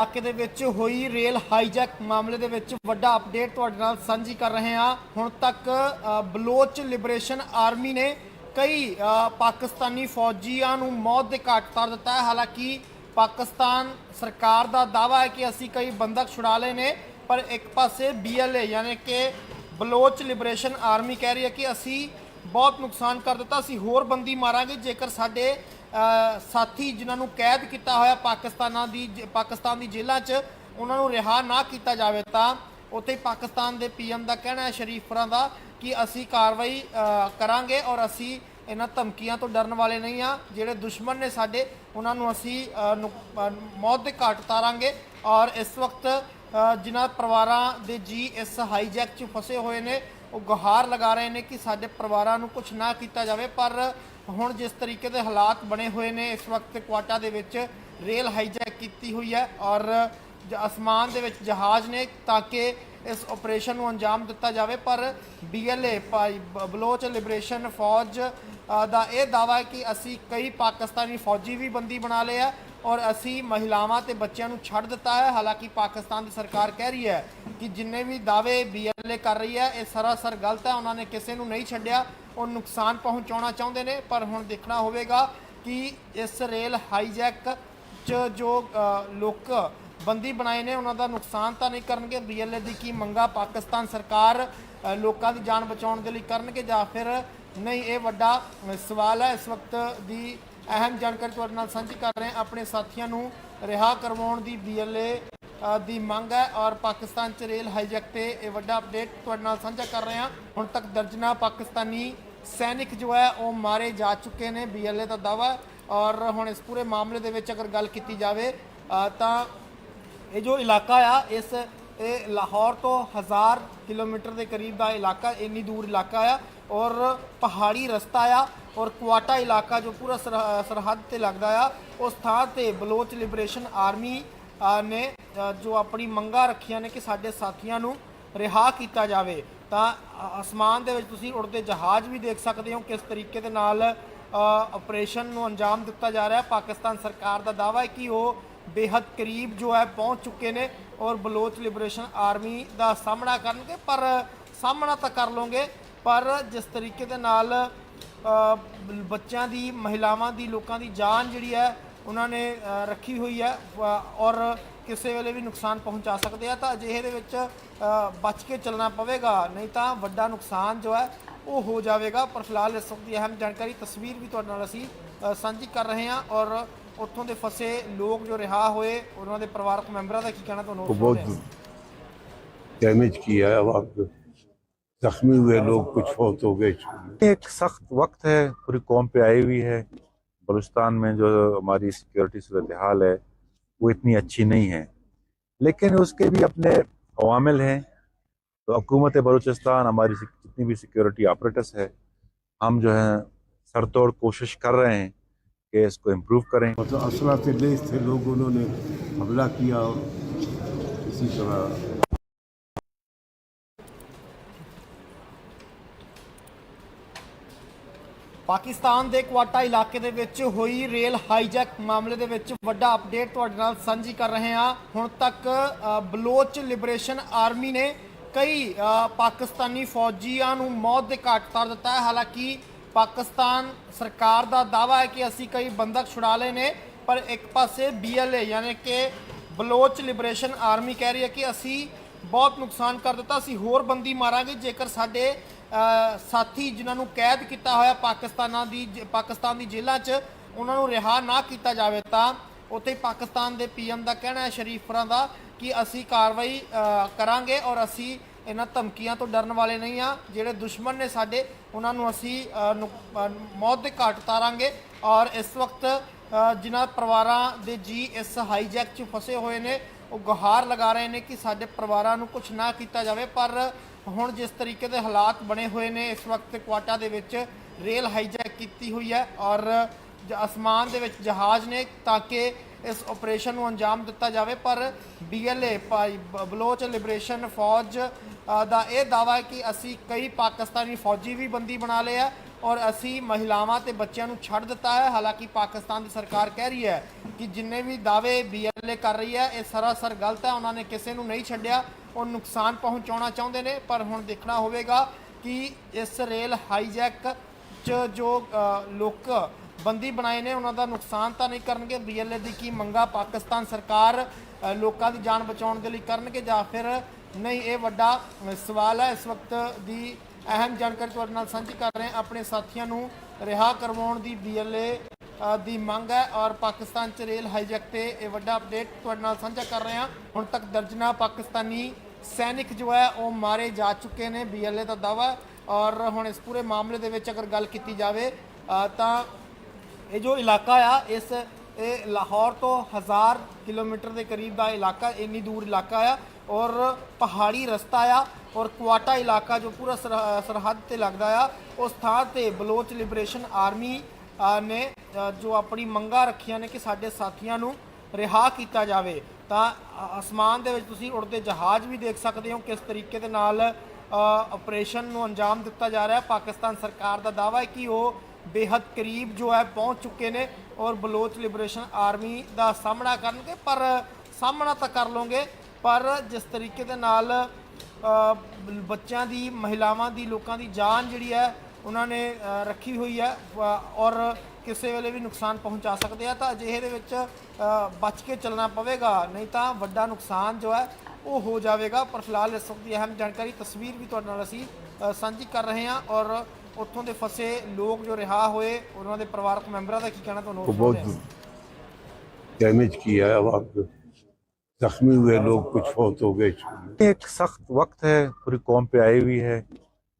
ਇਲਾਕੇ ਦੇ ਵਿੱਚ ਹੋਈ ਰੇਲ ਹਾਈਜੈਕ ਮਾਮਲੇ ਦੇ ਵਿੱਚ ਵੱਡਾ ਅਪਡੇਟ ਤੁਹਾਡੇ ਨਾਲ ਸਾਂਝੀ ਕਰ ਰਹੇ ਹਾਂ। ਹੁਣ ਤੱਕ ਬਲੋਚ ਲਿਬਰੇਸ਼ਨ ਆਰਮੀ ਨੇ ਕਈ ਪਾਕਿਸਤਾਨੀ ਫੌਜੀਆਂ ਨੂੰ ਮੌਤ ਦੇ ਘਾਟ ਉਤਾਰ ਦਿੱਤਾ ਹੈ। ਹਾਲਾਂਕਿ ਪਾਕਿਸਤਾਨ ਸਰਕਾਰ ਦਾ ਦਾਵਾ ਹੈ ਕਿ ਅਸੀਂ ਕਈ ਬੰਦਕ ਛੁਡਾ ਲਏ ਨੇ, ਪਰ ਇੱਕ ਪਾਸੇ ਬੀਐਲਏ ਯਾਨੀ ਕਿ ਬਲੋਚ ਲਿਬਰੇਸ਼ਨ ਆਰਮੀ ਕਹਿ ਰਹੀ ਹੈ ਕਿ ਅਸੀਂ ਬਹੁਤ ਨੁਕਸਾਨ ਕਰ ਦਿੱਤਾ। ਅਸੀਂ ਹੋਰ ਬੰਦੀ ਮਾਰਾਂਗੇ। ਜੇਕਰ ਸਾਡੇ ਸਾਥੀ ਜਿਨ੍ਹਾਂ ਨੂੰ ਕੈਦ ਕੀਤਾ ਹੋਇਆ ਪਾਕਿਸਤਾਨਾਂ ਦੀ ਜ- ਪਾਕਿਸਤਾਨ ਦੀ ਜੇਲ੍ਹਾਂ 'ਚ, ਉਹਨਾਂ ਨੂੰ ਰਿਹਾ ਨਾ ਕੀਤਾ ਜਾਵੇ ਤਾਂ ਉੱਥੇ ਪਾਕਿਸਤਾਨ ਦੇ ਪੀਐਮ ਦਾ ਕਹਿਣਾ ਹੈ ਸ਼ਰੀਫਰਾਂ ਦਾ, ਕਿ ਅਸੀਂ ਕਾਰਵਾਈ ਕਰਾਂਗੇ ਔਰ ਅਸੀਂ ਇਹਨਾਂ ਧਮਕੀਆਂ ਤੋਂ ਡਰਨ ਵਾਲੇ ਨਹੀਂ ਆ ਜਿਹੜੇ ਦੁਸ਼ਮਣ ਨੇ ਸਾਡੇ, ਉਹਨਾਂ ਨੂੰ ਅਸੀਂ ਨੁਕ- ਮੌਤ ਦੇ ਘਾਟ ਉਤਾਰਾਂਗੇ ਔਰ ਇਸ ਵਕਤ ਜਿਨ੍ਹਾਂ ਪਰਿਵਾਰਾਂ ਦੇ ਜੀ ਇਸ ਹਾਈਜੈਕ 'ਚ ਫਸੇ ਹੋਏ ਨੇ, ਉਹ ਗੁਹਾਰ ਲਗਾ ਰਹੇ ਨੇ ਕਿ ਸਾਡੇ ਪਰਿਵਾਰਾਂ ਨੂੰ ਕੁਝ ਨਾ ਕੀਤਾ ਜਾਵੇ। ਪਰ ਹੁਣ ਜਿਸ ਤਰੀਕੇ ਦੇ ਹਾਲਾਤ ਬਣੇ ਹੋਏ ਨੇ, ਇਸ ਵਕਤ ਕੁਆਟਾ ਦੇ ਵਿੱਚ ਰੇਲ ਹਾਈਜੈਕ ਕੀਤੀ ਹੋਈ ਹੈ ਔਰ ਅਸਮਾਨ ਦੇ ਵਿੱਚ ਜਹਾਜ਼ ਨੇ ਤਾਂ ਕਿ ਇਸ ਆਪਰੇਸ਼ਨ ਨੂੰ ਅੰਜਾਮ ਦਿੱਤਾ ਜਾਵੇ। ਪਰ ਬੀਐਲਏ ਬਲੋਚ ਲਿਬਰੇਸ਼ਨ ਫੌਜ ਦਾ ਇਹ ਦਾਵਾ ਹੈ ਕਿ ਅਸੀਂ ਕਈ ਪਾਕਿਸਤਾਨੀ ਫੌਜੀ ਵੀ ਬੰਦੀ ਬਣਾ ਲਏ ਆ। ਔਰ ਅਸੀਂ ਮਹਿਲਾਵਾਂ ਤੇ ਬੱਚਿਆਂ ਨੂੰ ਛੱਡ ਦਿੱਤਾ ਹੈ। ਹਾਲਾਂਕਿ ਪਾਕਿਸਤਾਨ ਦੀ ਸਰਕਾਰ ਕਹਿ ਰਹੀ ਹੈ ਕਿ ਜਿੰਨੇ ਵੀ ਦਾਅਵੇ ਬੀਐਲਏ ਕਰ ਰਹੀ ਹੈ, ਇਹ ਸਰਾਸਰ ਗਲਤ ਹੈ। ਉਹਨਾਂ ਨੇ ਕਿਸੇ ਨੂੰ ਨਹੀਂ ਛੱਡਿਆ। ਉਹ ਨੁਕਸਾਨ ਪਹੁੰਚਾਉਣਾ ਚਾਹੁੰਦੇ ਨੇ, ਪਰ ਹੁਣ ਦੇਖਣਾ ਹੋਵੇਗਾ ਕਿ ਇਸ ਰੇਲ ਹਾਈਜੈਕ ਚ ਜੋ ਲੋਕ ਬੰਦੀ ਬਣਾਏ ਨੇ, ਉਹਨਾਂ ਦਾ ਨੁਕਸਾਨ ਤਾਂ ਨਹੀਂ ਕਰਨਗੇ। ਬੀਐਲਏ ਦੀ ਕੀ ਮੰਗਾ ਪਾਕਿਸਤਾਨ ਸਰਕਾਰ ਲੋਕਾਂ ਦੀ ਜਾਨ ਬਚਾਉਣ ਦੇ ਲਈ ਕਰਨਗੇ ਜਾਂ ਫਿਰ ਨਹੀਂ? ਇਹ ਵੱਡਾ ਸਵਾਲ ਹੈ। ਇਸ ਵਕਤ ਦੀ ਅਹਿਮ ਜਾਣਕਾਰੀ ਤੁਹਾਡੇ ਨਾਲ ਸਾਂਝੀ ਕਰ ਰਹੇ ਹਾਂ। ਆਪਣੇ ਸਾਥੀਆਂ ਨੂੰ ਰਿਹਾ ਕਰਵਾਉਣ ਦੀ ਬੀਐਲਏ ਦੀ ਮੰਗ ਹੈ ਔਰ ਪਾਕਿਸਤਾਨ ਚ ਰੇਲ ਹਾਈਜੈਕ ਤੇ ਇਹ ਵੱਡਾ ਅਪਡੇਟ ਤੁਹਾਡੇ ਨਾਲ ਸਾਂਝਾ ਕਰ ਰਹੇ ਹਾਂ। ਹੁਣ ਤੱਕ ਦਰਜਨਾ ਪਾਕਿਸਤਾਨੀ ਸੈਨਿਕ ਜੋ ਹੈ, ਉਹ ਮਾਰੇ ਜਾ ਚੁੱਕੇ ਨੇ ਬੀਐਲਏ ਦਾ ਦਾਵਾ ਹੈ ਔਰ ਹੁਣ ਇਸ ਪੂਰੇ ਮਾਮਲੇ ਦੇ ਵਿੱਚ ਅਗਰ ਗੱਲ ਕੀਤੀ ਜਾਵੇ ਤਾਂ ਇਹ ਜੋ ਇਲਾਕਾ ਆ, ਇਸ, ਇਹ ਲਾਹੌਰ ਤੋਂ 1000 ਕਿਲੋਮੀਟਰ ਦੇ ਕਰੀਬ ਦਾ ਇਲਾਕਾ, ਇੰਨੀ ਦੂਰ ਇਲਾਕਾ ਆ ਔਰ ਪਹਾੜੀ ਰਸਤਾ ਆ। ਔਰ ਕੁਆਟਾ ਇਲਾਕਾ ਜੋ ਪੂਰਾ ਸਰਹ- ਸਰਹੱਦ ਤੇ ਲੱਗਦਾ ਆ, ਉਸ ਥਾਂ ਤੇ ਬਲੋਚ ਲਿਬਰੇਸ਼ਨ ਆਰਮੀ ਨੇ ਜੋ ਆਪਣੀ ਮੰਗਾਂ ਰੱਖੀਆਂ ਨੇ ਕਿ ਸਾਡੇ ਸਾਥੀਆਂ ਨੂੰ ਰਿਹਾ ਕੀਤਾ ਜਾਵੇ। ਤਾਂ ਅਸਮਾਨ ਦੇ ਵਿੱਚ ਤੁਸੀਂ ਉੜਦੇ ਜਹਾਜ਼ ਵੀ ਦੇਖ ਸਕਦੇ ਹੋ ਕਿਸ ਤਰੀਕੇ ਦੇ ਨਾਲ ਆਪਰੇਸ਼ਨ ਨੂੰ ਅੰਜਾਮ ਦਿੱਤਾ ਜਾ ਰਿਹਾ। ਹੈ ਪਾਕਿਸਤਾਨ ਸਰਕਾਰ ਦਾ ਦਾਅਵਾ ਹੈ ਕਿ ਉਹ ਬੇहद ਕਰੀਬ ਜੋ ਹੈ ਪਹੁੰਚ ਚੁੱਕੇ ਨੇ ਔਰ ਬਲੋਚ ਲਿਬਰੇਸ਼ਨ ਆਰਮੀ ਦਾ ਸਾਹਮਣਾ ਕਰਨਗੇ। ਪਰ, ਸਾਹਮਣਾ ਤਾਂ ਕਰ ਲਓਗੇ, ਪਰ ਜਿਸ ਤਰੀਕੇ ਦੇ ਨਾਲ ਬੱਚਿਆਂ ਦੀ, ਮਹਿਲਾਵਾਂ ਦੀ, ਲੋਕਾਂ ਦੀ ਜਾਨ ਜਿਹੜੀ ਹੈ, ਉਹਨਾਂ ਨੇ ਰੱਖੀ ਹੋਈ ਹੈ ਔਰ ਕਿਸੇ ਵੇਲੇ ਵੀ ਨੁਕਸਾਨ ਪਹੁੰਚਾ ਸਕਦੇ ਆ, ਤਾਂ ਅਜਿਹੇ ਦੇ ਵਿੱਚ ਬਚ ਕੇ ਚੱਲਣਾ ਪਵੇਗਾ, ਨਹੀਂ ਤਾਂ ਵੱਡਾ ਨੁਕਸਾਨ ਜੋ ਹੈ, ਉਹ ਹੋ ਜਾਵੇਗਾ, ਪਰ ਫਿਲਹਾਲ ਇਸ ਵਕਤ ਦੀ ਅਹਿਮ ਜਾਣਕਾਰੀ, ਤਸਵੀਰ ਵੀ ਤੁਹਾਡੇ ਨਾਲ ਅਸੀਂ ਸਾਂਝੀ ਕਰ ਰਹੇ ਹਾਂ, ਔਰ ਉੱਥੋਂ ਦੇ ਫਸੇ ਲੋਕ ਜੋ ਰਿਹਾ ਹੋਏ, ਉਹਨਾਂ ਦੇ ਪਰਿਵਾਰਕ ਮੈਂਬਰਾਂ ਦਾ ਕੀ ਕਹਿਣਾ ਤੁਹਾਨੂੰ ਬਹੁਤ ਡੈਮੇਜ ਕੀਆ ਹੈ ਵਾਕ زخمی ہوئے لوگ کچھ فوت ہو گئے۔ ایک سخت وقت ہے پوری قوم پہ آئی ہوئی ہے۔ بلوچستان میں جو ہماری سیکیورٹی صورتحال ہے وہ اتنی اچھی نہیں ہے۔ لیکن اس کے بھی اپنے عوامل ہیں۔ تو حکومت بلوچستان ہماری جتنی بھی سیکیورٹی آپریٹس ہے ہم جو ہیں سر توڑ کوشش کر رہے ہیں کہ اس کو امپروو کریں۔ اسلحہ سے لیس تھے لوگ انہوں نے حملہ کیا اور اسی طرح ਪਾਕਿਸਤਾਨ ਦੇ ਕੁਆਟਾ ਇਲਾਕੇ ਦੇ ਵਿੱਚ ਹੋਈ ਰੇਲ ਹਾਈਜੈਕ ਮਾਮਲੇ ਦੇ ਵਿੱਚ ਵੱਡਾ ਅਪਡੇਟ ਤੁਹਾਡੇ ਨਾਲ ਸਾਂਝੀ ਕਰ ਰਹੇ ਹਾਂ। ਹੁਣ ਤੱਕ ਬਲੋਚ ਲਿਬਰੇਸ਼ਨ ਆਰਮੀ ਨੇ ਕਈ ਪਾਕਿਸਤਾਨੀ ਫੌਜੀਆਂ ਨੂੰ ਮੌਤ ਦੇ ਘਾਟ ਉਤਾਰ ਦਿੱਤਾ ਹੈ। ਹਾਲਾਂਕਿ ਪਾਕਿਸਤਾਨ ਸਰਕਾਰ ਦਾ ਦਾਵਾ ਹੈ ਕਿ ਅਸੀਂ ਕਈ ਬੰਦਕ ਛੁਡਾ ਲਏ ਨੇ, ਪਰ ਇੱਕ ਪਾਸੇ ਬੀਐਲਏ ਯਾਨੀ ਕਿ ਬਲੋਚ ਲਿਬਰੇਸ਼ਨ ਆਰਮੀ ਕਹਿ ਰਹੀ ਹੈ ਕਿ ਅਸੀਂ ਬਹੁਤ ਨੁਕਸਾਨ ਕਰ ਦਿੱਤਾ। ਅਸੀਂ ਹੋਰ ਬੰਦੀ ਮਾਰਾਂਗੇ। ਜੇਕਰ ਸਾਡੇ ਸਾਥੀ ਜਿਨ੍ਹਾਂ ਨੂੰ ਕੈਦ ਕੀਤਾ ਹੋਇਆ ਪਾਕਿਸਤਾਨਾਂ ਦੀ ਜ- ਪਾਕਿਸਤਾਨ ਦੀ ਜੇਲ੍ਹਾਂ 'ਚ ਉਹਨਾਂ ਨੂੰ ਰਿਹਾ ਨਾ ਕੀਤਾ ਜਾਵੇ ਤਾਂ ਉੱਥੇ ਪਾਕਿਸਤਾਨ ਦੇ ਪੀਐਮ ਦਾ ਕਹਿਣਾ ਹੈ ਸ਼ਰੀਫਰਾਂ ਦਾ, ਕਿ ਅਸੀਂ ਕਾਰਵਾਈ ਕਰਾਂਗੇ ਔਰ ਅਸੀਂ ਇਹਨਾਂ ਧਮਕੀਆਂ ਤੋਂ ਡਰਨ ਵਾਲੇ ਨਹੀਂ ਆ ਜਿਹੜੇ ਦੁਸ਼ਮਣ ਨੇ ਸਾਡੇ, ਉਹਨਾਂ ਨੂੰ ਅਸੀਂ ਨੁਕ- ਮੌਤ ਦੇ ਘਾਟ ਉਤਾਰਾਂਗੇ ਔਰ ਇਸ ਵਕਤ ਜਿਨ੍ਹਾਂ ਪਰਿਵਾਰਾਂ ਦੇ ਜੀ ਇਸ ਹਾਈਜੈਕ 'ਚ ਫਸੇ ਹੋਏ ਨੇ, ਉਹ ਗੁਹਾਰ ਲਗਾ ਰਹੇ ਨੇ ਕਿ ਸਾਡੇ ਪਰਿਵਾਰਾਂ ਨੂੰ ਕੁਝ ਨਾ ਕੀਤਾ ਜਾਵੇ। ਪਰ ਹੁਣ ਜਿਸ ਤਰੀਕੇ ਦੇ ਹਾਲਾਤ ਬਣੇ ਹੋਏ ਨੇ, ਇਸ ਵਕਤ ਕੁਆਟਾ ਦੇ ਵਿੱਚ ਰੇਲ ਹਾਈਜੈਕ ਕੀਤੀ ਹੋਈ ਹੈ ਔਰ ਅਸਮਾਨ ਦੇ ਵਿੱਚ ਜਹਾਜ਼ ਨੇ ਤਾਂ ਕਿ ਇਸ ਆਪਰੇਸ਼ਨ ਨੂੰ ਅੰਜਾਮ ਦਿੱਤਾ ਜਾਵੇ। ਪਰ ਬੀਐਲਏ ਬਲੋਚ ਲਿਬਰੇਸ਼ਨ ਫੌਜ ਦਾ ਇਹ ਦਾਵਾ ਹੈ ਕਿ ਅਸੀਂ ਕਈ ਪਾਕਿਸਤਾਨੀ ਫੌਜੀ ਵੀ ਬੰਦੀ ਬਣਾ ਲਏ ਆ। ਔਰ ਅਸੀਂ ਮਹਿਲਾਵਾਂ ਤੇ ਬੱਚਿਆਂ ਨੂੰ ਛੱਡ ਦਿੱਤਾ ਹੈ। ਹਾਲਾਂਕਿ ਪਾਕਿਸਤਾਨ ਦੀ ਸਰਕਾਰ ਕਹਿ ਰਹੀ ਹੈ ਕਿ ਜਿੰਨੇ ਵੀ ਦਾਅਵੇ ਬੀਐਲਏ ਕਰ ਰਹੀ ਹੈ, ਇਹ ਸਰਾਸਰ ਗਲਤ ਹੈ। ਉਹਨਾਂ ਨੇ ਕਿਸੇ ਨੂੰ ਨਹੀਂ ਛੱਡਿਆ। ਉਹ ਨੁਕਸਾਨ ਪਹੁੰਚਾਉਣਾ ਚਾਹੁੰਦੇ ਨੇ, ਪਰ ਹੁਣ ਦੇਖਣਾ ਹੋਵੇਗਾ ਕਿ ਇਸ ਰੇਲ ਹਾਈਜੈਕ ਚ ਜੋ ਲੋਕ ਬੰਦੀ ਬਣਾਏ ਨੇ, ਉਹਨਾਂ ਦਾ ਨੁਕਸਾਨ ਤਾਂ ਨਹੀਂ ਕਰਨਗੇ। ਬੀਐਲਏ ਦੀ ਕੀ ਮੰਗਾ ਪਾਕਿਸਤਾਨ ਸਰਕਾਰ ਲੋਕਾਂ ਦੀ ਜਾਨ ਬਚਾਉਣ ਦੇ ਲਈ ਕਰਨਗੇ ਜਾਂ ਫਿਰ ਨਹੀਂ? ਇਹ ਵੱਡਾ ਸਵਾਲ ਹੈ। ਇਸ ਵਕਤ ਦੀ ਅਹਿਮ ਜਾਣਕਾਰੀ ਤੁਹਾਡੇ ਨਾਲ ਸਾਂਝੀ ਕਰ ਰਹੇ ਹਾਂ। ਆਪਣੇ ਸਾਥੀਆਂ ਨੂੰ ਰਿਹਾ ਕਰਵਾਉਣ ਦੀ ਬੀਐਲਏ ਦੀ ਮੰਗ ਹੈ ਔਰ ਪਾਕਿਸਤਾਨ ਚ ਰੇਲ ਹਾਈਜੈਕ ਤੇ ਇਹ ਵੱਡਾ ਅਪਡੇਟ ਤੁਹਾਡੇ ਨਾਲ ਸਾਂਝਾ ਕਰ ਰਹੇ ਹਾਂ। ਹੁਣ ਤੱਕ ਦਰਜਨਾ ਪਾਕਿਸਤਾਨੀ ਸੈਨਿਕ ਜੋ ਹੈ, ਉਹ ਮਾਰੇ ਜਾ ਚੁੱਕੇ ਨੇ ਬੀਐਲਏ ਦਾ ਦਾਵਾ ਔਰ ਹੁਣ ਇਸ ਪੂਰੇ ਮਾਮਲੇ ਦੇ ਵਿੱਚ ਅਗਰ ਗੱਲ ਕੀਤੀ ਜਾਵੇ ਤਾਂ ਇਹ ਜੋ ਇਲਾਕਾ ਆ, ਇਸ, ਇਹ ਲਾਹੌਰ ਤੋਂ 1000 ਕਿਲੋਮੀਟਰ ਦੇ ਕਰੀਬ ਦਾ ਇਲਾਕਾ, ਇੰਨੀ ਦੂਰ ਇਲਾਕਾ ਆ। ਔਰ ਪਹਾੜੀ ਰਸਤਾ ਆ ਔਰ ਕੁਆਟਾ ਇਲਾਕਾ ਜੋ ਪੂਰਾ ਸਰਹ- ਸਰਹੱਦ ਤੇ ਲੱਗਦਾ ਆ ਉਸ ਥਾਂ ਤੇ ਬਲੋਚ ਲਿਬਰੇਸ਼ਨ ਆਰਮੀ ਅ, ਨੇ ਅ, ਜੋ ਆਪਣੀ ਮੰਗਾਂ ਰੱਖੀਆਂ ਨੇ ਕਿ ਸਾਡੇ ਸਾਥੀਆਂ ਨੂੰ ਰਿਹਾ ਕੀਤਾ ਜਾਵੇ। ਤਾਂ ਅ- ਅਸਮਾਨ ਦੇ ਵਿੱਚ ਤੁਸੀਂ ਉੜਦੇ ਜਹਾਜ਼ ਵੀ ਦੇਖ ਸਕਦੇ ਹੋ ਕਿਸ ਤਰੀਕੇ ਦੇ ਨਾਲ ਆਪਰੇਸ਼ਨ ਨੂੰ ਅੰਜਾਮ ਦਿੱਤਾ ਜਾ ਰਿਹਾ। ਹੈ ਪਾਕਿਸਤਾਨ ਸਰਕਾਰ ਦਾ ਦਾਅਵਾ ਹੈ ਕਿ ਉਹ ਬੇਹੱਦ ਕਰੀਬ ਜੋ ਹੈ ਪਹੁੰਚ ਚੁੱਕੇ ਨੇ ਔਰ ਬਲੋਚ ਲਿਬਰੇਸ਼ਨ ਆਰਮੀ ਦਾ ਸਾਹਮਣਾ ਕਰਨਗੇ ਪਰ ਸਾਹਮਣਾ ਤਾਂ ਕਰ ਲਓਗੇ। ਪਰ ਜਿਸ ਤਰੀਕੇ ਦੇ ਨਾਲ ਬੱਚਿਆਂ ਦੀ ਮਹਿਲਾਵਾਂ ਦੀ ਲੋਕਾਂ ਦੀ ਜਾਨ ਜਿਹੜੀ ਹੈ ਉਹਨਾਂ ਨੇ ਰੱਖੀ ਹੋਈ ਹੈ ਔਰ ਕਿਸੇ ਵੇਲੇ ਵੀ ਨੁਕਸਾਨ ਪਹੁੰਚਾ ਸਕਦੇ ਆ ਤਾਂ ਅਜਿਹੇ ਦੇ ਵਿੱਚ ਬਚ ਕੇ ਚੱਲਣਾ ਪਵੇਗਾ ਨਹੀਂ ਤਾਂ ਵੱਡਾ ਨੁਕਸਾਨ ਜੋ ਹੈ ਉਹ ਹੋ ਜਾਵੇਗਾ। ਪਰ ਫਿਲਹਾਲ ਇਸ ਵਕਤ ਦੀ ਅਹਿਮ ਜਾਣਕਾਰੀ ਤਸਵੀਰ ਵੀ ਤੁਹਾਡੇ ਨਾਲ ਅਸੀਂ ਸਾਂਝੀ ਕਰ ਰਹੇ ਹਾਂ ਔਰ ਉੱਥੋਂ ਦੇ ਫਸੇ ਲੋਕ ਜੋ ਰਿਹਾ ਹੋਏ ਉਹਨਾਂ ਦੇ ਪਰਿਵਾਰਕ ਮੈਂਬਰਾਂ ਦਾ ਕੀ ਕਹਿਣਾ ਤੁਹਾਨੂੰ ਬਹੁਤ ਡੈਮੇਜ ਕੀਆ ਹੈ ਵਾਕ زخمی ہوئے لوگ کچھ فوت ہو گئے۔ ایک سخت وقت ہے پوری قوم پہ آئی ہوئی ہے۔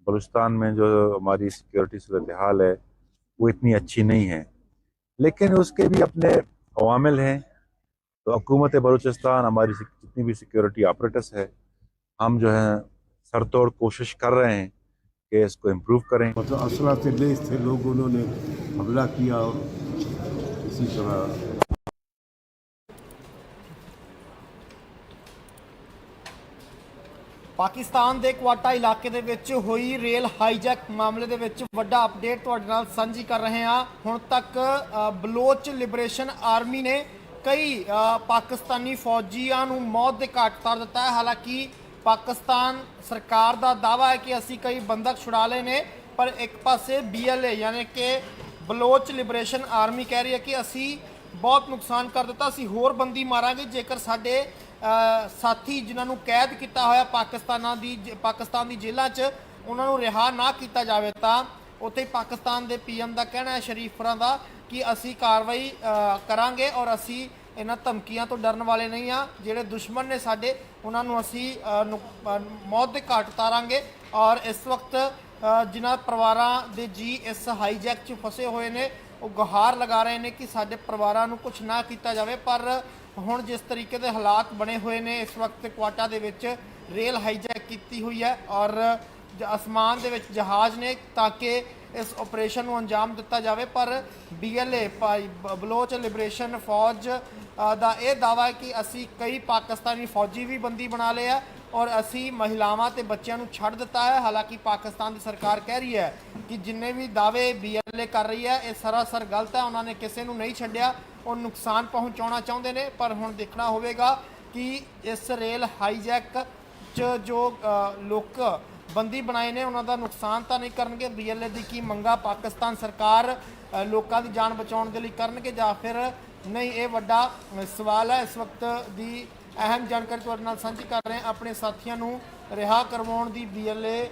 بلوچستان میں جو ہماری سیکیورٹی صورتحال ہے وہ اتنی اچھی نہیں ہے۔ لیکن اس کے بھی اپنے عوامل ہیں۔ تو حکومت بلوچستان ہماری جتنی بھی سیکیورٹی آپریٹس ہے ہم جو ہیں سر توڑ کوشش کر رہے ہیں کہ اس کو امپروو کریں۔ اسلحہ سے لیس تھے لوگ انہوں نے حملہ کیا اور اسی طرح ਪਾਕਿਸਤਾਨ ਦੇ ਕੁਆਟਾ ਇਲਾਕੇ ਦੇ ਵਿੱਚ ਹੋਈ ਰੇਲ ਹਾਈਜੈਕ ਮਾਮਲੇ ਦੇ ਵਿੱਚ ਵੱਡਾ ਅਪਡੇਟ ਤੁਹਾਡੇ ਨਾਲ ਸਾਂਝੀ ਕਰ ਰਹੇ ਹਾਂ। ਹੁਣ ਤੱਕ ਬਲੋਚ ਲਿਬਰੇਸ਼ਨ ਆਰਮੀ ਨੇ ਕਈ ਪਾਕਿਸਤਾਨੀ ਫੌਜੀਆਂ ਨੂੰ ਮੌਤ ਦੇ ਘਾਟ ਉਤਾਰ ਦਿੱਤਾ ਹੈ। ਹਾਲਾਂਕਿ ਪਾਕਿਸਤਾਨ ਸਰਕਾਰ ਦਾ ਦਾਵਾ ਹੈ ਕਿ ਅਸੀਂ ਕਈ ਬੰਦਕ ਛੁਡਾ ਲਏ ਨੇ, ਪਰ ਇੱਕ ਪਾਸੇ ਬੀਐਲਏ ਯਾਨੀ ਕਿ ਬਲੋਚ ਲਿਬਰੇਸ਼ਨ ਆਰਮੀ ਕਹਿ ਰਹੀ ਹੈ ਕਿ ਅਸੀਂ ਬਹੁਤ ਨੁਕਸਾਨ ਕਰ ਦਿੱਤਾ। ਅਸੀਂ ਹੋਰ ਬੰਦੀ ਮਾਰਾਂਗੇ। ਜੇਕਰ ਸਾਡੇ ਸਾਥੀ ਜਿਨ੍ਹਾਂ ਨੂੰ ਕੈਦ ਕੀਤਾ ਹੋਇਆ ਪਾਕਿਸਤਾਨਾਂ ਦੀ ਜ- ਪਾਕਿਸਤਾਨ ਦੀ ਜੇਲ੍ਹਾਂ 'ਚ ਉਹਨਾਂ ਨੂੰ ਰਿਹਾ ਨਾ ਕੀਤਾ ਜਾਵੇ ਤਾਂ ਉੱਥੇ ਪਾਕਿਸਤਾਨ ਦੇ ਪੀਐਮ ਦਾ ਕਹਿਣਾ ਹੈ ਸ਼ਰੀਫਰਾਂ ਦਾ, ਕਿ ਅਸੀਂ ਕਾਰਵਾਈ ਕਰਾਂਗੇ ਔਰ ਅਸੀਂ ਇਹਨਾਂ ਧਮਕੀਆਂ ਤੋਂ ਡਰਨ ਵਾਲੇ ਨਹੀਂ ਆ ਜਿਹੜੇ ਦੁਸ਼ਮਣ ਨੇ ਸਾਡੇ, ਉਹਨਾਂ ਨੂੰ ਅਸੀਂ ਨੁਕ- ਮੌਤ ਦੇ ਘਾਟ ਉਤਾਰਾਂਗੇ ਔਰ ਇਸ ਵਕਤ ਜਿਨ੍ਹਾਂ ਪਰਿਵਾਰਾਂ ਦੇ ਜੀ ਇਸ ਹਾਈਜੈਕ 'ਚ ਫਸੇ ਹੋਏ ਨੇ, ਉਹ ਗੁਹਾਰ ਲਗਾ ਰਹੇ ਨੇ ਕਿ ਸਾਡੇ ਪਰਿਵਾਰਾਂ ਨੂੰ ਕੁਝ ਨਾ ਕੀਤਾ ਜਾਵੇ। ਪਰ ਹੁਣ ਜਿਸ ਤਰੀਕੇ ਦੇ ਹਾਲਾਤ ਬਣੇ ਹੋਏ ਨੇ, ਇਸ ਵਕਤ ਕੁਆਟਾ ਦੇ ਵਿੱਚ ਰੇਲ ਹਾਈਜੈਕ ਕੀਤੀ ਹੋਈ ਹੈ ਔਰ ਅਸਮਾਨ ਦੇ ਵਿੱਚ ਜਹਾਜ਼ ਨੇ ਤਾਂ ਕਿ ਇਸ ਆਪਰੇਸ਼ਨ ਨੂੰ ਅੰਜਾਮ ਦਿੱਤਾ ਜਾਵੇ। ਪਰ ਬੀਐਲਏ ਬਲੋਚ ਲਿਬਰੇਸ਼ਨ ਫੌਜ ਦਾ ਇਹ ਦਾਵਾ ਹੈ ਕਿ ਅਸੀਂ ਕਈ ਪਾਕਿਸਤਾਨੀ ਫੌਜੀ ਵੀ ਬੰਦੀ ਬਣਾ ਲਏ ਆ ਔਰ ਅਸੀਂ ਮਹਿਲਾਵਾਂ ਤੇ ਬੱਚਿਆਂ ਨੂੰ ਛੱਡ ਦਿੱਤਾ ਹੈ। ਹਾਲਾਂਕਿ ਪਾਕਿਸਤਾਨ ਦੀ ਸਰਕਾਰ ਕਹਿ ਰਹੀ ਹੈ ਕਿ ਜਿੰਨੇ ਵੀ ਦਾਅਵੇ ਬੀਐਲਏ ਕਰ ਰਹੀ ਹੈ, ਇਹ ਸਰਾਸਰ ਗਲਤ ਹੈ। ਉਹਨਾਂ ਨੇ ਕਿਸੇ ਨੂੰ ਨਹੀਂ ਛੱਡਿਆ। ਉਹ ਨੁਕਸਾਨ ਪਹੁੰਚਾਉਣਾ ਚਾਹੁੰਦੇ ਨੇ, ਪਰ ਹੁਣ ਦੇਖਣਾ ਹੋਵੇਗਾ ਕਿ ਇਸ ਰੇਲ ਹਾਈਜੈਕ ਚ ਜੋ ਲੋਕ ਬੰਦੀ ਬਣਾਏ ਨੇ, ਉਹਨਾਂ ਦਾ ਨੁਕਸਾਨ ਤਾਂ ਨਹੀਂ ਕਰਨਗੇ। ਬੀਐਲਏ ਦੀ ਕੀ ਮੰਗਾ ਪਾਕਿਸਤਾਨ ਸਰਕਾਰ ਲੋਕਾਂ ਦੀ ਜਾਨ ਬਚਾਉਣ ਦੇ ਲਈ ਕਰਨਗੇ ਜਾਂ ਫਿਰ ਨਹੀਂ? ਇਹ ਵੱਡਾ ਸਵਾਲ ਹੈ। ਇਸ ਵਕਤ ਦੀ ਅਹਿਮ ਜਾਣਕਾਰੀ ਤੁਹਾਡੇ ਨਾਲ ਸਾਂਝੀ ਕਰ ਰਹੇ ਹਾਂ। ਆਪਣੇ ਸਾਥੀਆਂ ਨੂੰ ਰਿਹਾ ਕਰਵਾਉਣ ਦੀ ਬੀਐਲਏ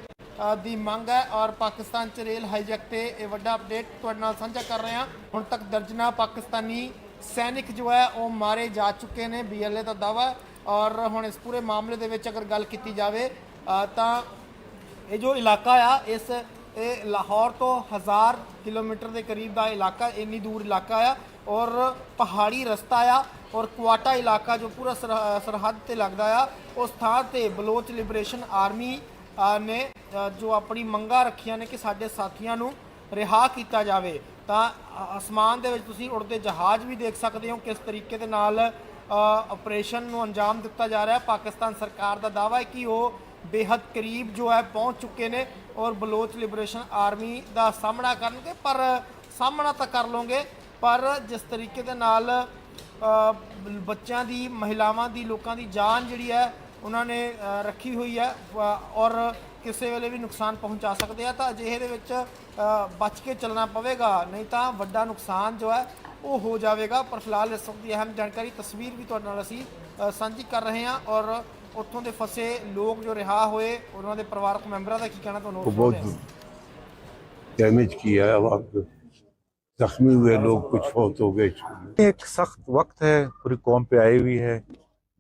ਦੀ ਮੰਗ ਹੈ ਔਰ ਪਾਕਿਸਤਾਨ ਚ ਰੇਲ ਹਾਈਜੈਕ ਤੇ ਇਹ ਵੱਡਾ ਅਪਡੇਟ ਤੁਹਾਡੇ ਨਾਲ ਸਾਂਝਾ ਕਰ ਰਹੇ ਹਾਂ। ਹੁਣ ਤੱਕ ਦਰਜਨਾ ਪਾਕਿਸਤਾਨੀ ਸੈਨਿਕ ਜੋ ਹੈ, ਉਹ ਮਾਰੇ ਜਾ ਚੁੱਕੇ ਨੇ ਬੀਐਲਏ ਦਾ ਦਾਵਾ ਹੈ। ਔਰ ਹੁਣ ਇਸ ਪੂਰੇ ਮਾਮਲੇ ਦੇ ਵਿੱਚ ਅਗਰ ਗੱਲ ਕੀਤੀ ਜਾਵੇ ਤਾਂ ਇਹ ਜੋ ਇਲਾਕਾ ਆ, ਇਸ, ਇਹ ਲਾਹੌਰ ਤੋਂ 1000 ਕਿਲੋਮੀਟਰ ਦੇ ਕਰੀਬ ਦਾ ਇਲਾਕਾ, ਇੰਨੀ ਦੂਰ ਇਲਾਕਾ ਆ। ਔਰ ਪਹਾੜੀ ਰਸਤਾ ਆ, ਔਰ ਕੁਆਟਾ ਇਲਾਕਾ ਜੋ ਪੂਰਾ ਸਰਹ- ਸਰਹੱਦ ਤੇ ਲੱਗਦਾ ਆ, ਉਸ ਥਾਂ ਤੇ ਬਲੋਚ ਲਿਬਰੇਸ਼ਨ ਆਰਮੀ ਨੇ ਜੋ ਆਪਣੀ ਮੰਗਾਂ ਰੱਖੀਆਂ ਨੇ ਕਿ ਸਾਡੇ ਸਾਥੀਆਂ ਨੂੰ ਰਿਹਾ ਕੀਤਾ ਜਾਵੇ। ਤਾਂ ਅਸਮਾਨ ਦੇ ਵਿੱਚ ਤੁਸੀਂ ਉੜਦੇ ਜਹਾਜ਼ ਵੀ ਦੇਖ ਸਕਦੇ ਹੋ ਕਿਸ ਤਰੀਕੇ ਦੇ ਨਾਲ ਆਪਰੇਸ਼ਨ ਨੂੰ ਅੰਜਾਮ ਦਿੱਤਾ ਜਾ ਰਿਹਾ। ਹੈ ਪਾਕਿਸਤਾਨ ਸਰਕਾਰ ਦਾ ਦਾਅਵਾ ਹੈ ਕਿ ਉਹ ਬੇहद ਕਰੀਬ ਜੋ ਹੈ ਪਹੁੰਚ ਚੁੱਕੇ ਨੇ ਔਰ ਬਲੋਚ ਲਿਬਰੇਸ਼ਨ ਆਰਮੀ ਦਾ ਸਾਹਮਣਾ ਕਰਨਗੇ। ਪਰ ਸਾਹਮਣਾ ਤਾਂ ਕਰ ਲਓਗੇ, ਪਰ ਜਿਸ ਤਰੀਕੇ ਦੇ ਨਾਲ ਬੱਚਿਆਂ ਦੀ, ਮਹਿਲਾਵਾਂ ਦੀ, ਲੋਕਾਂ ਦੀ ਜਾਨ ਜਿਹੜੀ ਹੈ ਉਹਨਾਂ ਨੇ ਅ, ਰੱਖੀ ਹੋਈ ਹੈ ਅ, ਔਰ ਕਿਸੇ ਵੇਲੇ ਵੀ ਨੁਕਸਾਨ ਪਹੁੰਚਾ ਸਕਦੇ ਆ ਤਾਂ ਅਜਿਹੇ ਦੇ ਵਿੱਚ ਅ, ਬਚ ਕੇ ਚੱਲਣਾ ਪਵੇਗਾ ਨਹੀਂ ਤਾਂ ਵੱਡਾ ਨੁਕਸਾਨ ਜੋ ਹੈ ਉਹ ਹੋ ਜਾਵੇਗਾ ਪਰ ਫਿਲਹਾਲ ਇਸ ਵਕਤ ਦੀ ਅਹਿਮ ਜਾਣਕਾਰੀ ਤਸਵੀਰ ਵੀ ਤੁਹਾਡੇ ਨਾਲ ਅਸੀਂ ਅ, ਸਾਂਝੀ ਕਰ ਰਹੇ ਹਾਂ ਔਰ ਉੱਥੋਂ ਦੇ ਫਸੇ ਲੋਕ ਜੋ ਰਿਹਾ ਹੋਏ ਉਹਨਾਂ ਦੇ ਪਰਿਵਾਰਕ ਮੈਂਬਰਾਂ ਦਾ ਕੀ ਕਹਿਣਾ ਤੁਹਾਨੂੰ को ਉਹ ਸੁਣਾਉਂਦੇ बहुत ਹਾਂ। डैमेज किया है अब आप जख्मी हुए लोग कुछ फौत हो गए एक सख्त वक्त है पूरी कौम पे आई हुई है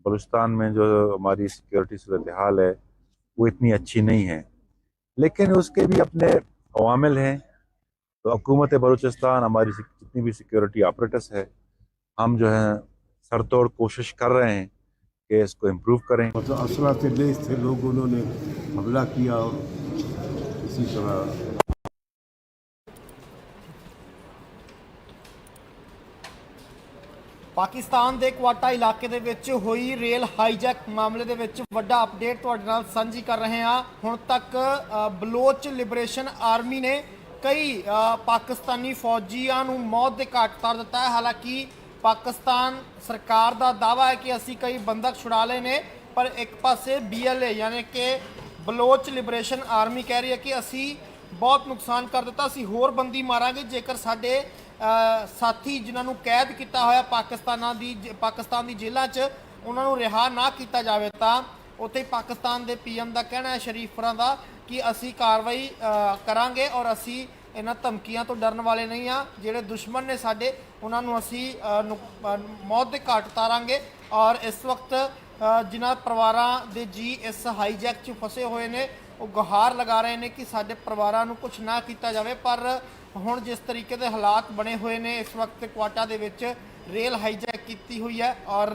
بلوچستان میں جو ہماری سیکیورٹی صورتحال ہے، وہ اتنی اچھی نہیں ہے۔ لیکن اس کے بھی اپنے عوامل ہیں۔ تو حکومت بلوچستان، ہماری جتنی بھی سیکیورٹی آپریٹس ہے، ہم جو ہیں، سر توڑ کوشش کر رہے ہیں کہ اس کو امپروو کریں۔ اثرات لیس تھے لوگ انہوں نے حملہ کیا اور اسی طرح ਪਾਕਿਸਤਾਨ ਦੇ ਕੁਆਟਾ ਇਲਾਕੇ ਦੇ ਵਿੱਚ ਹੋਈ ਰੇਲ ਹਾਈਜੈਕ ਮਾਮਲੇ ਦੇ ਵਿੱਚ ਵੱਡਾ ਅਪਡੇਟ ਤੁਹਾਡੇ ਨਾਲ ਸਾਂਝੀ ਕਰ ਰਹੇ ਹਾਂ। ਹੁਣ ਤੱਕ ਬਲੋਚ ਲਿਬਰੇਸ਼ਨ ਆਰਮੀ ਨੇ ਕਈ ਪਾਕਿਸਤਾਨੀ ਫੌਜੀਆਂ ਨੂੰ ਮੌਤ ਦੇ ਘਾਟ ਉਤਾਰ ਦਿੱਤਾ ਹੈ। ਹਾਲਾਂਕਿ ਪਾਕਿਸਤਾਨ ਸਰਕਾਰ ਦਾ ਦਾਵਾ ਹੈ ਕਿ ਅਸੀਂ ਕਈ ਬੰਦਕ ਛੁਡਾ ਲਏ ਨੇ, ਪਰ ਇੱਕ ਪਾਸੇ ਬੀਐਲਏ ਯਾਨੀ ਕਿ ਬਲੋਚ ਲਿਬਰੇਸ਼ਨ ਆਰਮੀ ਕਹਿ ਰਹੀ ਹੈ ਕਿ ਅਸੀਂ ਬਹੁਤ ਨੁਕਸਾਨ ਕਰ ਦਿੱਤਾ। ਅਸੀਂ ਹੋਰ ਬੰਦੀ ਮਾਰਾਂਗੇ। ਜੇਕਰ ਸਾਡੇ ਸਾਥੀ ਜਿਨ੍ਹਾਂ ਨੂੰ ਕੈਦ ਕੀਤਾ ਹੋਇਆ ਪਾਕਿਸਤਾਨਾਂ ਦੀ ਜ- ਪਾਕਿਸਤਾਨ ਦੀ ਜੇਲ੍ਹਾਂ 'ਚ ਉਹਨਾਂ ਨੂੰ ਰਿਹਾ ਨਾ ਕੀਤਾ ਜਾਵੇ ਤਾਂ ਉੱਥੇ ਪਾਕਿਸਤਾਨ ਦੇ ਪੀਐਮ ਦਾ ਕਹਿਣਾ ਹੈ ਸ਼ਰੀਫਰਾਂ ਦਾ ਕਿ ਅਸੀਂ ਕਾਰਵਾਈ ਕਰਾਂਗੇ ਔਰ ਅਸੀਂ ਇਹਨਾਂ ਧਮਕੀਆਂ ਤੋਂ ਡਰਨ ਵਾਲੇ ਨਹੀਂ ਆ ਜਿਹੜੇ ਦੁਸ਼ਮਣ ਨੇ ਸਾਡੇ, ਉਹਨਾਂ ਨੂੰ ਅਸੀਂ ਨੁਕ- ਮੌਤ ਦੇ ਘਾਟ ਉਤਾਰਾਂਗੇ ਔਰ ਇਸ ਵਕਤ ਜਿਨ੍ਹਾਂ ਪਰਿਵਾਰਾਂ ਦੇ ਜੀ ਇਸ ਹਾਈਜੈਕ 'ਚ ਫਸੇ ਹੋਏ ਨੇ, ਉਹ ਗੁਹਾਰ ਲਗਾ ਰਹੇ ਨੇ ਕਿ ਸਾਡੇ ਪਰਿਵਾਰਾਂ ਨੂੰ ਕੁਝ ਨਾ ਕੀਤਾ ਜਾਵੇ। ਪਰ ਹੁਣ ਜਿਸ ਤਰੀਕੇ ਦੇ ਹਾਲਾਤ ਬਣੇ ਹੋਏ ਨੇ, ਇਸ ਵਕਤ ਕੁਆਟਾ ਦੇ ਵਿੱਚ ਰੇਲ ਹਾਈਜੈਕ ਕੀਤੀ ਹੋਈ ਹੈ ਔਰ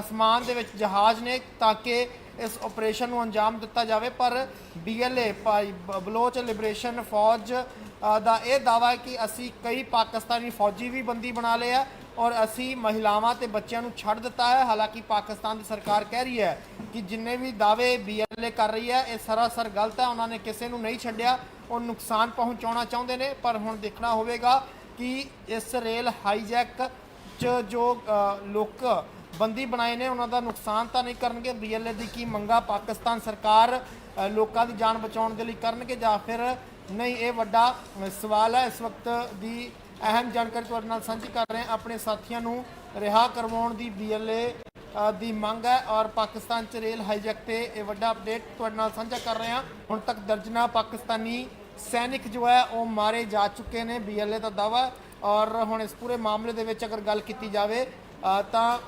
ਅਸਮਾਨ ਦੇ ਵਿੱਚ ਜਹਾਜ਼ ਨੇ ਤਾਂ ਕਿ ਇਸ ਆਪਰੇਸ਼ਨ ਨੂੰ ਅੰਜਾਮ ਦਿੱਤਾ ਜਾਵੇ। ਪਰ ਬੀਐਲਏ ਬਲੋਚ ਲਿਬਰੇਸ਼ਨ ਫੌਜ ਦਾ ਇਹ ਦਾਵਾ ਹੈ ਕਿ ਅਸੀਂ ਕਈ ਪਾਕਿਸਤਾਨੀ ਫੌਜੀ ਵੀ ਬੰਦੀ ਬਣਾ ਲਏ ਆ ਔਰ ਅਸੀਂ ਮਹਿਲਾਵਾਂ ਤੇ ਬੱਚਿਆਂ ਨੂੰ ਛੱਡ ਦਿੱਤਾ ਹੈ। ਹਾਲਾਂਕਿ ਪਾਕਿਸਤਾਨ ਦੀ ਸਰਕਾਰ ਕਹਿ ਰਹੀ ਹੈ ਕਿ ਜਿੰਨੇ ਵੀ ਦਾਅਵੇ ਬੀਐਲਏ ਕਰ ਰਹੀ ਹੈ, ਇਹ ਸਰਾਸਰ ਗਲਤ ਹੈ। ਉਹਨਾਂ ਨੇ ਕਿਸੇ ਨੂੰ ਨਹੀਂ ਛੱਡਿਆ। ਉਹ ਨੁਕਸਾਨ ਪਹੁੰਚਾਉਣਾ ਚਾਹੁੰਦੇ ਨੇ, ਪਰ ਹੁਣ ਦੇਖਣਾ ਹੋਵੇਗਾ ਕਿ ਇਸ ਰੇਲ ਹਾਈਜੈਕ ਚ ਜੋ ਲੋਕ ਬੰਦੀ ਬਣਾਏ ਨੇ, ਉਹਨਾਂ ਦਾ ਨੁਕਸਾਨ ਤਾਂ ਨਹੀਂ ਕਰਨਗੇ। ਬੀਐਲਏ ਦੀ ਕੀ ਮੰਗਾ ਪਾਕਿਸਤਾਨ ਸਰਕਾਰ ਲੋਕਾਂ ਦੀ ਜਾਨ ਬਚਾਉਣ ਦੇ ਲਈ ਕਰਨਗੇ ਜਾਂ ਫਿਰ ਨਹੀਂ? ਇਹ ਵੱਡਾ ਸਵਾਲ ਹੈ। ਇਸ ਵਕਤ ਦੀ ਅਹਿਮ ਜਾਣਕਾਰੀ ਤੁਹਾਡੇ ਨਾਲ ਸਾਂਝੀ ਕਰ ਰਹੇ ਹਾਂ। ਆਪਣੇ ਸਾਥੀਆਂ ਨੂੰ ਰਿਹਾ ਕਰਵਾਉਣ ਦੀ ਬੀਐਲਏ ਦੀ ਮੰਗ ਹੈ ਔਰ ਪਾਕਿਸਤਾਨ ਚ ਰੇਲ ਹਾਈਜੈਕ ਤੇ ਇਹ ਵੱਡਾ ਅਪਡੇਟ ਤੁਹਾਡੇ ਨਾਲ ਸਾਂਝਾ ਕਰ ਰਹੇ ਹਾਂ। ਹੁਣ ਤੱਕ ਦਰਜਨਾ ਪਾਕਿਸਤਾਨੀ ਸੈਨਿਕ ਜੋ ਹੈ, ਉਹ ਮਾਰੇ ਜਾ ਚੁੱਕੇ ਨੇ ਬੀਐਲਏ ਦਾ ਦਾਵਾ ਹੈ। ਔਰ ਹੁਣ ਇਸ ਪੂਰੇ ਮਾਮਲੇ ਦੇ ਵਿੱਚ ਅਗਰ ਗੱਲ ਕੀਤੀ ਜਾਵੇ ਤਾਂ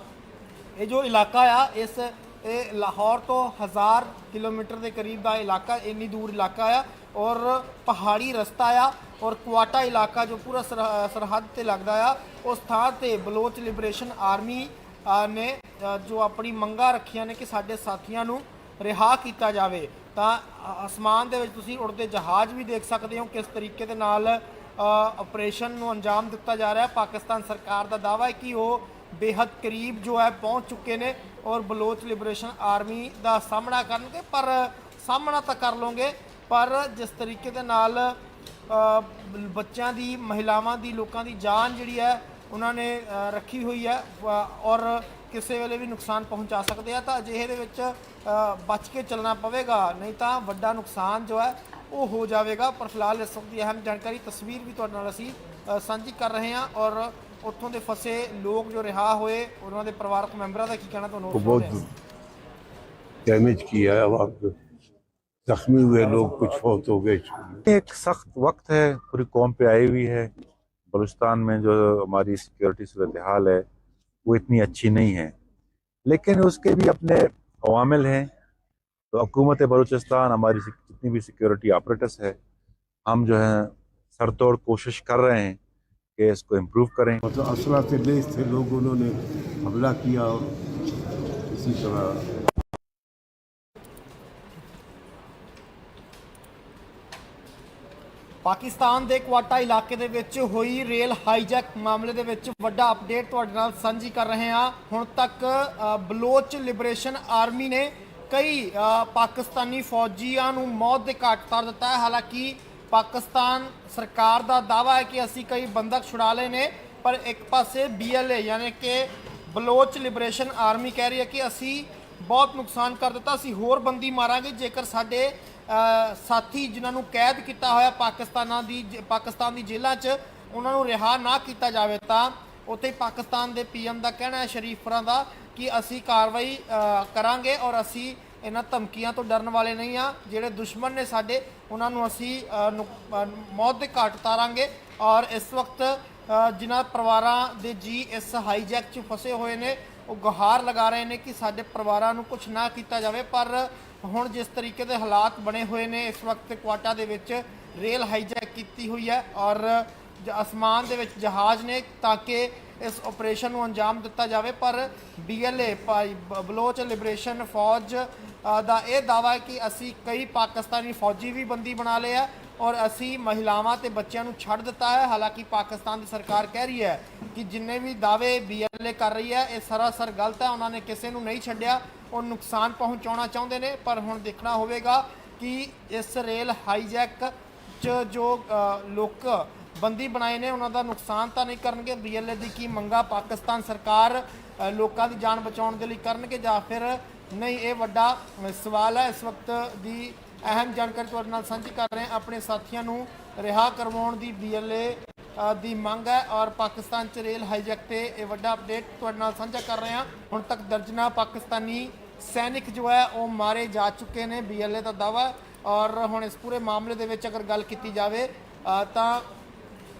ਇਹ ਜੋ ਇਲਾਕਾ ਆ, ਇਸ, ਇਹ ਲਾਹੌਰ ਤੋਂ 1000 ਕਿਲੋਮੀਟਰ ਦੇ ਕਰੀਬ ਦਾ ਇਲਾਕਾ, ਇੰਨੀ ਦੂਰ ਇਲਾਕਾ ਆ ਔਰ ਪਹਾੜੀ ਰਸਤਾ ਆ ਔਰ ਕੁਆਟਾ ਇਲਾਕਾ ਜੋ ਪੂਰਾ ਸਰਹ- ਸਰਹੱਦ ਤੇ ਲੱਗਦਾ ਆ, ਉਸ ਥਾਂ ਤੇ ਬਲੋਚ ਲਿਬਰੇਸ਼ਨ ਆਰਮੀ ਨੇ ਜੋ ਆਪਣੀ ਮੰਗਾਂ ਰੱਖੀਆਂ ਨੇ ਕਿ ਸਾਡੇ ਸਾਥੀਆਂ ਨੂੰ ਰਿਹਾ ਕੀਤਾ ਜਾਵੇ। ਤਾਂ ਅਸਮਾਨ ਦੇ ਵਿੱਚ ਤੁਸੀਂ ਉੜਦੇ ਜਹਾਜ਼ ਵੀ ਦੇਖ ਸਕਦੇ ਹੋ ਕਿਸ ਤਰੀਕੇ ਦੇ ਨਾਲ ਆਪਰੇਸ਼ਨ ਨੂੰ ਅੰਜਾਮ ਦਿੱਤਾ ਜਾ ਰਿਹਾ। ਹੈ ਪਾਕਿਸਤਾਨ ਸਰਕਾਰ ਦਾ ਦਾਵਾ ਹੈ ਕਿ ਉਹ ਬੇहद ਕਰੀਬ ਜੋ ਹੈ ਪਹੁੰਚ ਚੁੱਕੇ ਨੇ ਔਰ ਬਲੋਚ ਲਿਬਰੇਸ਼ਨ ਆਰਮੀ ਦਾ ਸਾਹਮਣਾ ਕਰਨਗੇ। ਪਰ ਸਾਹਮਣਾ ਤਾਂ ਕਰ ਲਓਗੇ, ਪਰ ਜਿਸ ਤਰੀਕੇ ਦੇ ਨਾਲ ਬੱਚਿਆਂ ਦੀ, ਮਹਿਲਾਵਾਂ ਦੀ, ਲੋਕਾਂ ਦੀ ਜਾਨ ਜਿਹੜੀ ਹੈ ਉਹਨਾਂ ਨੇ ਅ, ਰੱਖੀ ਹੋਈ ਹੈ ਅ, ਔਰ ਕਿਸੇ ਵੇਲੇ ਵੀ ਨੁਕਸਾਨ ਪਹੁੰਚਾ ਸਕਦੇ ਆ ਤਾਂ ਅਜਿਹੇ ਦੇ ਵਿੱਚ ਅ, ਬਚ ਕੇ ਚੱਲਣਾ ਪਵੇਗਾ ਨਹੀਂ ਤਾਂ ਵੱਡਾ ਨੁਕਸਾਨ ਜੋ ਹੈ ਉਹ ਹੋ ਜਾਵੇਗਾ ਪਰ ਫਿਲਹਾਲ ਇਸ ਵਕਤ ਦੀ ਅਹਿਮ ਜਾਣਕਾਰੀ ਤਸਵੀਰ ਵੀ ਤੁਹਾਡੇ ਨਾਲ ਅਸੀਂ ਅ, ਸਾਂਝੀ ਕਰ ਰਹੇ ਹਾਂ ਔਰ ਉੱਥੋਂ ਦੇ ਫਸੇ ਲੋਕ ਜੋ ਰਿਹਾ ਹੋਏ ਉਹਨਾਂ ਦੇ ਪਰਿਵਾਰਕ ਮੈਂਬਰਾਂ ਦਾ ਕੀ ਕਹਿਣਾ ਤੁਹਾਨੂੰ को ਉਹ ਸੁਣਾਉਂਦੇ बहुत ਹਾਂ। डैमेज किया है अब आप जख्मी हुए लोग कुछ फौत हो गए एक सख्त वक्त है पूरी कौम पे आई हुई है بلوچستان میں جو ہماری سیکیورٹی صورتحال ہے، وہ اتنی اچھی نہیں ہے۔ لیکن اس کے بھی اپنے عوامل ہیں۔ تو حکومت بلوچستان، ہماری جتنی بھی سیکیورٹی آپریٹرس ہے، ہم جو ہیں، سر توڑ کوشش کر رہے ہیں کہ اس کو امپروو کریں۔ اثرات لیس تھے لوگ انہوں نے حملہ کیا اور اسی طرح ਪਾਕਿਸਤਾਨ ਦੇ ਕੁਆਟਾ ਇਲਾਕੇ ਦੇ ਵਿੱਚ ਹੋਈ ਰੇਲ ਹਾਈਜੈਕ ਮਾਮਲੇ ਦੇ ਵਿੱਚ ਵੱਡਾ ਅਪਡੇਟ ਤੁਹਾਡੇ ਨਾਲ ਸਾਂਝੀ ਕਰ ਰਹੇ ਹਾਂ। ਹੁਣ ਤੱਕ ਬਲੋਚ ਲਿਬਰੇਸ਼ਨ ਆਰਮੀ ਨੇ ਕਈ ਪਾਕਿਸਤਾਨੀ ਫੌਜੀਆਂ ਨੂੰ ਮੌਤ ਦੇ ਘਾਟ ਉਤਾਰ ਦਿੱਤਾ ਹੈ। ਹਾਲਾਂਕਿ ਪਾਕਿਸਤਾਨ ਸਰਕਾਰ ਦਾ ਦਾਵਾ ਹੈ ਕਿ ਅਸੀਂ ਕਈ ਬੰਦਕ ਛੁਡਾ ਲਏ ਨੇ, ਪਰ ਇੱਕ ਪਾਸੇ ਬੀਐਲਏ ਯਾਨੀ ਕਿ ਬਲੋਚ ਲਿਬਰੇਸ਼ਨ ਆਰਮੀ ਕਹਿ ਰਹੀ ਹੈ ਕਿ ਅਸੀਂ ਬਹੁਤ ਨੁਕਸਾਨ ਕਰ ਦਿੱਤਾ। ਅਸੀਂ ਹੋਰ ਬੰਦੀ ਮਾਰਾਂਗੇ, ਜੇਕਰ ਸਾਡੇ ਸਾਥੀ ਜਿਨ੍ਹਾਂ ਨੂੰ ਕੈਦ ਕੀਤਾ ਹੋਇਆ ਪਾਕਿਸਤਾਨਾਂ ਦੀ ਜ- ਪਾਕਿਸਤਾਨ ਦੀ ਜੇਲ੍ਹਾਂ 'ਚ, ਉਹਨਾਂ ਨੂੰ ਰਿਹਾ ਨਾ ਕੀਤਾ ਜਾਵੇ ਤਾਂ ਉੱਥੇ ਪਾਕਿਸਤਾਨ ਦੇ ਪੀਐਮ ਦਾ ਕਹਿਣਾ ਹੈ ਸ਼ਰੀਫਰਾਂ ਦਾ, ਕਿ ਅਸੀਂ ਕਾਰਵਾਈ ਕਰਾਂਗੇ ਔਰ ਅਸੀਂ ਇਹਨਾਂ ਧਮਕੀਆਂ ਤੋਂ ਡਰਨ ਵਾਲੇ ਨਹੀਂ ਆ ਜਿਹੜੇ ਦੁਸ਼ਮਣ ਨੇ ਸਾਡੇ, ਉਹਨਾਂ ਨੂੰ ਅਸੀਂ ਨੁਕ- ਮੌਤ ਦੇ ਘਾਟ ਉਤਾਰਾਂਗੇ ਔਰ ਇਸ ਵਕਤ ਜਿਨ੍ਹਾਂ ਪਰਿਵਾਰਾਂ ਦੇ ਜੀ ਇਸ ਹਾਈਜੈਕ 'ਚ ਫਸੇ ਹੋਏ ਨੇ, ਉਹ ਗੁਹਾਰ ਲਗਾ ਰਹੇ ਨੇ ਕਿ ਸਾਡੇ ਪਰਿਵਾਰਾਂ ਨੂੰ ਕੁਝ ਨਾ ਕੀਤਾ ਜਾਵੇ। ਪਰ ਹੁਣ ਜਿਸ ਤਰੀਕੇ ਦੇ ਹਾਲਾਤ ਬਣੇ ਹੋਏ ਨੇ, ਇਸ ਵਕਤ ਕੁਆਟਾ ਦੇ ਵਿੱਚ ਰੇਲ ਹਾਈਜੈਕ ਕੀਤੀ ਹੋਈ ਹੈ ਔਰ ਅਸਮਾਨ ਦੇ ਵਿੱਚ ਜਹਾਜ਼ ਨੇ ਤਾਂ ਕਿ ਇਸ ਆਪਰੇਸ਼ਨ ਨੂੰ ਅੰਜਾਮ ਦਿੱਤਾ ਜਾਵੇ। ਪਰ ਬੀਐਲਏ ਬਲੋਚ ਲਿਬਰੇਸ਼ਨ ਫੌਜ ਦਾ ਇਹ ਦਾਵਾ ਹੈ ਕਿ ਅਸੀਂ ਕਈ ਪਾਕਿਸਤਾਨੀ ਫੌਜੀ ਵੀ ਬੰਦੀ ਬਣਾ ਲਏ ਆ। ਔਰ ਅਸੀਂ ਮਹਿਲਾਵਾਂ ਤੇ ਬੱਚਿਆਂ ਨੂੰ ਛੱਡ ਦਿੱਤਾ ਹੈ। ਹਾਲਾਂਕਿ ਪਾਕਿਸਤਾਨ ਦੀ ਸਰਕਾਰ ਕਹਿ ਰਹੀ ਹੈ ਕਿ ਜਿੰਨੇ ਵੀ ਦਾਅਵੇ ਬੀਐਲਏ ਕਰ ਰਹੀ ਹੈ, ਇਹ ਸਰਾਸਰ ਗਲਤ ਹੈ। ਉਹਨਾਂ ਨੇ ਕਿਸੇ ਨੂੰ ਨਹੀਂ ਛੱਡਿਆ। ਉਹ ਨੁਕਸਾਨ ਪਹੁੰਚਾਉਣਾ ਚਾਹੁੰਦੇ ਨੇ, ਪਰ ਹੁਣ ਦੇਖਣਾ ਹੋਵੇਗਾ ਕਿ ਇਸ ਰੇਲ ਹਾਈਜੈਕ ਚ ਜੋ ਲੋਕ ਬੰਦੀ ਬਣਾਏ ਨੇ, ਉਹਨਾਂ ਦਾ ਨੁਕਸਾਨ ਤਾਂ ਨਹੀਂ ਕਰਨਗੇ। ਬੀਐਲਏ ਦੀ ਕੀ ਮੰਗਾ ਪਾਕਿਸਤਾਨ ਸਰਕਾਰ ਲੋਕਾਂ ਦੀ ਜਾਨ ਬਚਾਉਣ ਦੇ ਲਈ ਕਰਨਗੇ ਜਾਂ ਫਿਰ ਨਹੀਂ? ਇਹ ਵੱਡਾ ਸਵਾਲ ਹੈ। ਇਸ ਵਕਤ ਦੀ ਅਹਿਮ ਜਾਣਕਾਰੀ ਤੁਹਾਡੇ ਨਾਲ ਸਾਂਝੀ ਕਰ ਰਹੇ ਹਾਂ। ਆਪਣੇ ਸਾਥੀਆਂ ਨੂੰ ਰਿਹਾ ਕਰਵਾਉਣ ਦੀ ਬੀਐਲਏ ਦੀ ਮੰਗ ਹੈ ਔਰ ਪਾਕਿਸਤਾਨ ਚ ਰੇਲ ਹਾਈਜੈਕ ਤੇ ਇਹ ਵੱਡਾ ਅਪਡੇਟ ਤੁਹਾਡੇ ਨਾਲ ਸਾਂਝਾ ਕਰ ਰਹੇ ਹਾਂ। ਹੁਣ ਤੱਕ ਦਰਜਨਾ ਪਾਕਿਸਤਾਨੀ ਸੈਨਿਕ ਜੋ ਹੈ, ਉਹ ਮਾਰੇ ਜਾ ਚੁੱਕੇ ਨੇ ਬੀਐਲਏ ਦਾ ਦਾਵਾ ਔਰ ਹੁਣ ਇਸ ਪੂਰੇ ਮਾਮਲੇ ਦੇ ਵਿੱਚ ਅਗਰ ਗੱਲ ਕੀਤੀ ਜਾਵੇ ਤਾਂ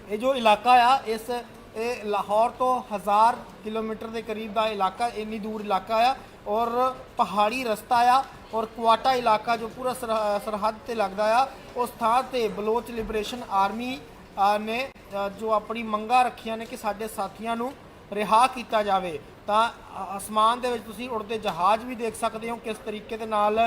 ਇਹ ਜੋ ਇਲਾਕਾ ਆ, ਇਸ, ਇਹ ਲਾਹੌਰ ਤੋਂ 1000 ਕਿਲੋਮੀਟਰ ਦੇ ਕਰੀਬ ਦਾ ਇਲਾਕਾ, ਇੰਨੀ ਦੂਰ ਇਲਾਕਾ ਆ ਔਰ ਪਹਾੜੀ ਰਸਤਾ ਆ। ਔਰ ਕੁਆਟਾ ਇਲਾਕਾ ਜੋ ਪੂਰਾ ਸਰਹ- ਸਰਹੱਦ ਤੇ ਲੱਗਦਾ ਆ, ਉਸ ਥਾਂ ਤੇ ਬਲੋਚ ਲਿਬਰੇਸ਼ਨ ਆਰਮੀ ਨੇ ਜੋ ਆਪਣੀ ਮੰਗਾਂ ਰੱਖੀਆਂ ਨੇ ਕਿ ਸਾਡੇ ਸਾਥੀਆਂ ਨੂੰ ਰਿਹਾ ਕੀਤਾ ਜਾਵੇ। ਤਾਂ ਅਸਮਾਨ ਦੇ ਵਿੱਚ ਤੁਸੀਂ ਉੜਦੇ ਜਹਾਜ਼ ਵੀ ਦੇਖ ਸਕਦੇ ਹੋ ਕਿਸ ਤਰੀਕੇ ਦੇ ਨਾਲ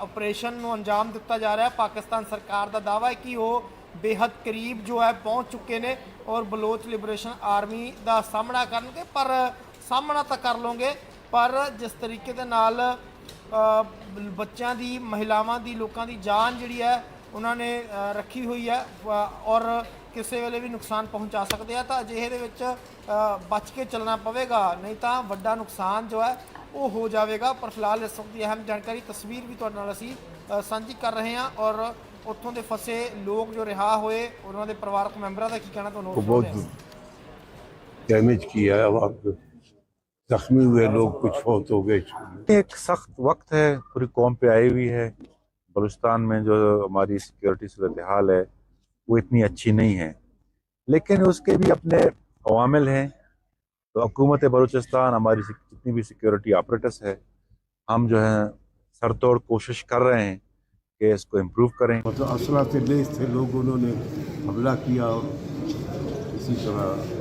ਆਪਰੇਸ਼ਨ ਨੂੰ ਅੰਜਾਮ ਦਿੱਤਾ ਜਾ ਰਿਹਾ। ਹੈ ਪਾਕਿਸਤਾਨ ਸਰਕਾਰ ਦਾ ਦਾਅਵਾ ਹੈ ਕਿ ਉਹ ਬੇहद ਕਰੀਬ ਜੋ ਹੈ ਪਹੁੰਚ ਚੁੱਕੇ ਨੇ ਔਰ ਬਲੋਚ ਲਿਬਰੇਸ਼ਨ ਆਰਮੀ ਦਾ ਸਾਹਮਣਾ ਕਰਨਗੇ। ਪਰ, ਸਾਹਮਣਾ ਤਾਂ ਕਰ ਲਓਗੇ, ਪਰ ਜਿਸ ਤਰੀਕੇ ਦੇ ਨਾਲ ਅ, ਬ- ਬੱਚਿਆਂ ਦੀ ਮਹਿਲਾਵਾਂ ਦੀ ਲੋਕਾਂ ਦੀ ਜਾਨ ਜਿਹੜੀ ਹੈ ਉਹਨਾਂ ਨੇ ਅ, ਰੱਖੀ ਹੋਈ ਹੈ ਅ, ਔਰ ਕਿਸੇ ਵੇਲੇ ਵੀ ਨੁਕਸਾਨ ਪਹੁੰਚਾ ਸਕਦੇ ਆ ਤਾਂ ਅਜਿਹੇ ਦੇ ਵਿੱਚ ਅ, ਬਚ ਕੇ ਚੱਲਣਾ ਪਵੇਗਾ ਨਹੀਂ ਤਾਂ ਵੱਡਾ ਨੁਕਸਾਨ ਜੋ ਹੈ ਉਹ ਹੋ ਜਾਵੇਗਾ ਪਰ ਫਿਲਹਾਲ ਇਸ ਵਕਤ ਦੀ ਅਹਿਮ ਜਾਣਕਾਰੀ ਤਸਵੀਰ ਵੀ ਤੁਹਾਡੇ ਨਾਲ ਅਸੀਂ ਅ, ਸਾਂਝੀ ਕਰ ਰਹੇ ਹਾਂ ਔਰ ਉੱਥੋਂ ਦੇ ਫਸੇ ਲੋਕ ਜੋ ਰਿਹਾ ਹੋਏ ਉਹਨਾਂ ਦੇ ਪਰਿਵਾਰਕ ਮੈਂਬਰਾਂ ਦਾ ਕੀ ਕਹਿਣਾ ਤੁਹਾਨੂੰ को ਸੁਣਾਉਂਦੇ बहुत ਹਾਂ। डैमेज किया है अब आप زخمی ہوئے لوگ کچھ فوت ہو گئے۔ ایک سخت وقت ہے پوری قوم پہ آئی ہوئی ہے۔ بلوچستان میں جو ہماری سیکیورٹی صورتحال ہے وہ اتنی اچھی نہیں ہے۔ لیکن اس کے بھی اپنے عوامل ہیں۔ تو حکومت بلوچستان ہماری جتنی بھی سیکیورٹی آپریٹس ہے ہم جو ہیں سر توڑ کوشش کر رہے ہیں کہ اس کو امپروو کریں۔ مطلب اثرات لیس تھے لوگ انہوں نے حملہ کیا اور اسی طرح